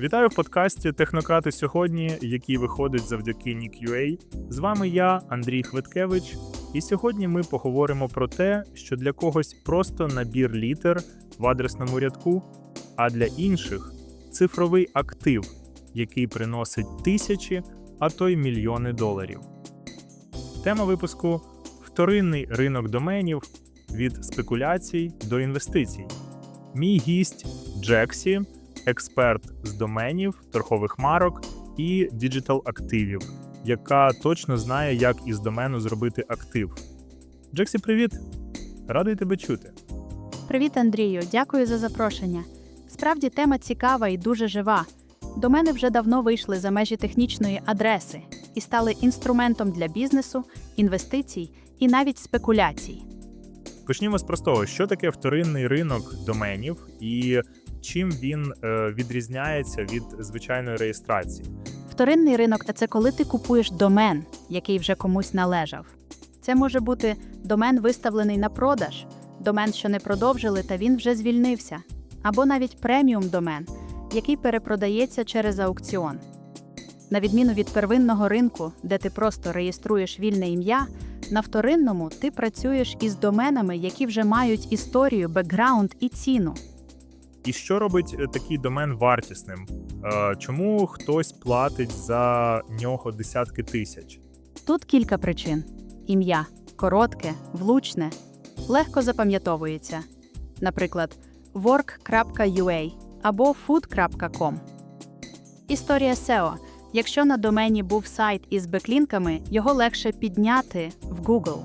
Вітаю в подкасті Технократи сьогодні, який виходить завдяки Nick.ua. З вами я, Андрій Хвиткевич, і сьогодні ми поговоримо про те, що для когось просто набір літер в адресному рядку, а для інших цифровий актив, який приносить тисячі, а то й мільйони доларів. Тема випуску вторинний ринок доменів від спекуляцій до інвестицій. Мій гість Джексі, експерт з доменів, торгових марок і діджитал активів, яка точно знає, як із домену зробити актив. Джексі, привіт! Радий тебе чути. Привіт, Андрію. Дякую за запрошення. Справді тема цікава і дуже жива. До мене вже давно вийшли за межі технічної адреси і стали інструментом для бізнесу, інвестицій і навіть спекуляцій. Почнімо з простого: що таке вторинний ринок доменів і чим він е, відрізняється від звичайної реєстрації? Вторинний ринок це коли ти купуєш домен, який вже комусь належав. Це може бути домен, виставлений на продаж, домен, що не продовжили, та він вже звільнився, або навіть преміум домен, який перепродається через аукціон. На відміну від первинного ринку, де ти просто реєструєш вільне ім'я, на вторинному ти працюєш із доменами, які вже мають історію, бекграунд і ціну. І що робить е, такий домен вартісним? Е, Чому хтось платить за нього десятки тисяч? Тут кілька причин: ім'я коротке, влучне, легко запам'ятовується. Наприклад, work.ua або food.com. Історія SEO. Якщо на домені був сайт із беклінками, його легше підняти в Google.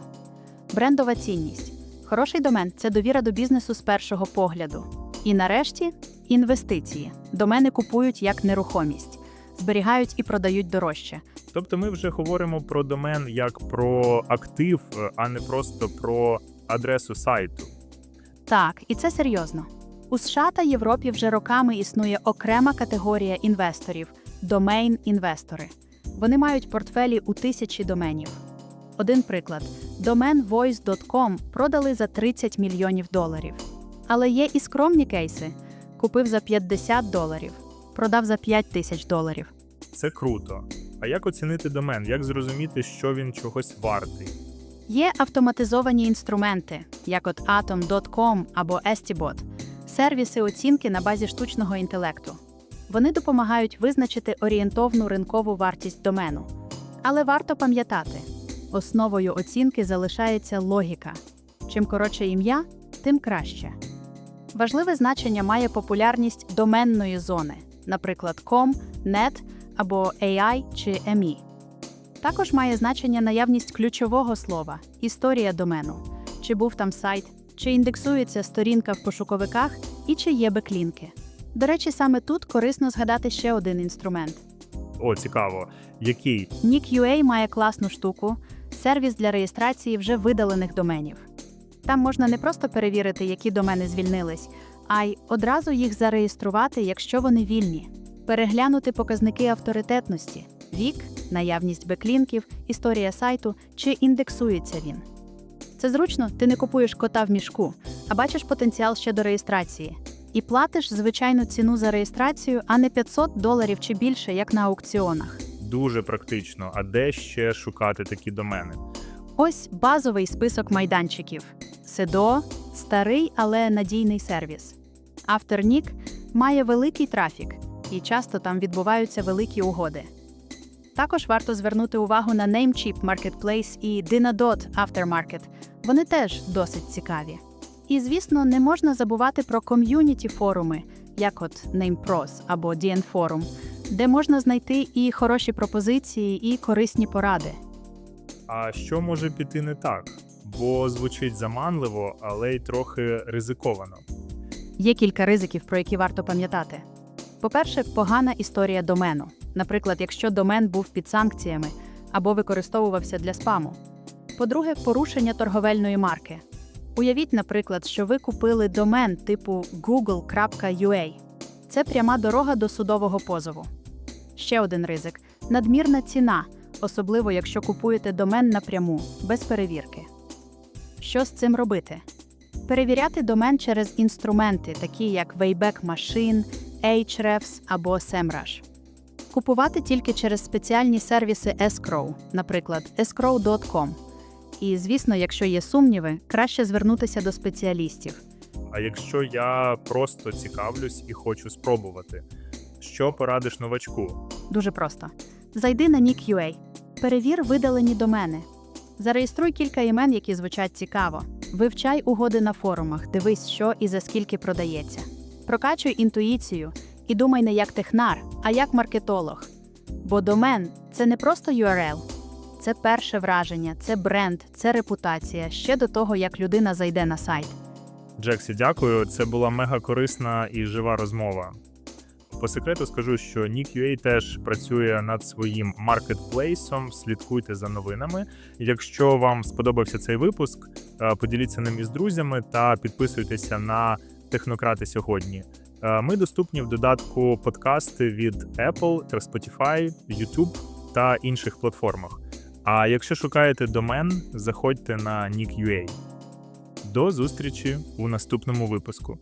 Брендова цінність. Хороший домен це довіра до бізнесу з першого погляду. І нарешті інвестиції. Домени купують як нерухомість, зберігають і продають дорожче. Тобто ми вже говоримо про домен як про актив, е, а не просто про адресу сайту. Так, і це серйозно. У США та Європі вже роками існує окрема категорія інвесторів домейн-інвестори. Вони мають портфелі у тисячі доменів. Один приклад: домен voice.com продали за 30 мільйонів доларів. Але є і скромні кейси: купив за 50 доларів, продав за 5 тисяч доларів. Це круто. А як оцінити домен? Як зрозуміти, що він чогось вартий? Є автоматизовані інструменти, як от Atom.com або Estibot, сервіси оцінки на базі штучного інтелекту. Вони допомагають визначити орієнтовну ринкову вартість домену. Але варто пам'ятати, основою оцінки залишається логіка. Чим коротше ім'я, тим краще. Важливе значення має популярність доменної зони, наприклад, com, net або AI чи ME. Також має значення наявність ключового слова, історія домену, чи був там сайт, чи індексується сторінка в пошуковиках і чи є беклінки. До речі, саме тут корисно згадати ще один інструмент. О, цікаво. Який? Nick.ua має класну штуку сервіс для реєстрації вже видалених доменів. Там можна не просто перевірити, які домени звільнились, а й одразу їх зареєструвати, якщо вони вільні, переглянути показники авторитетності, вік, наявність беклінків, історія сайту чи індексується він. Це зручно, ти не купуєш кота в мішку, а бачиш потенціал ще до реєстрації. І платиш звичайну ціну за реєстрацію, а не 500 доларів чи більше, як на аукціонах. Дуже практично. А де ще шукати такі домени? Ось базовий список майданчиків: Седо старий, але надійний сервіс. Авторнік має великий трафік, і часто там відбуваються великі угоди. Також варто звернути увагу на Namecheap Marketplace і Dinadot Aftermarket. Вони теж досить цікаві. І, звісно, не можна забувати про ком'юніті форуми, як от NamePros або DN Forum, де можна знайти і хороші пропозиції, і корисні поради. А що може піти не так? Бо звучить заманливо, але й трохи ризиковано. Є кілька ризиків, про які варто пам'ятати. По-перше, погана історія домену. Наприклад, якщо домен був під санкціями або використовувався для спаму. По-друге, порушення торговельної марки. Уявіть, наприклад, що ви купили домен типу google.ua. Це пряма дорога до судового позову. Ще один ризик надмірна ціна, особливо якщо купуєте домен напряму, без перевірки. Що з цим робити? Перевіряти домен через інструменти, такі як Wayback Machine, Ahrefs або SEMrush. Купувати тільки через спеціальні сервіси Escrow, наприклад, escrow.com. І, звісно, якщо є сумніви, краще звернутися до спеціалістів. А якщо я просто цікавлюсь і хочу спробувати, що порадиш новачку? Дуже просто. Зайди на Nick.ua, перевір видалені домени. Зареєструй кілька імен, які звучать цікаво. Вивчай угоди на форумах, дивись, що і за скільки продається. Прокачуй інтуїцію і думай не як технар, а як маркетолог. Бо домен це не просто URL, це перше враження, це бренд, це репутація ще до того, як людина зайде на сайт. Джексі, дякую. Це була мега корисна і жива розмова. По секрету скажу, що Nick.ua теж працює над своїм маркетплейсом. Слідкуйте за новинами. Якщо вам сподобався цей випуск, е, поділіться ним із друзями та підписуйтеся на технократи сьогодні. Е, Ми доступні в додатку подкасти від Apple, Spotify, YouTube та інших платформах. А якщо шукаєте домен, заходьте на Nick.ua. До зустрічі у наступному випуску.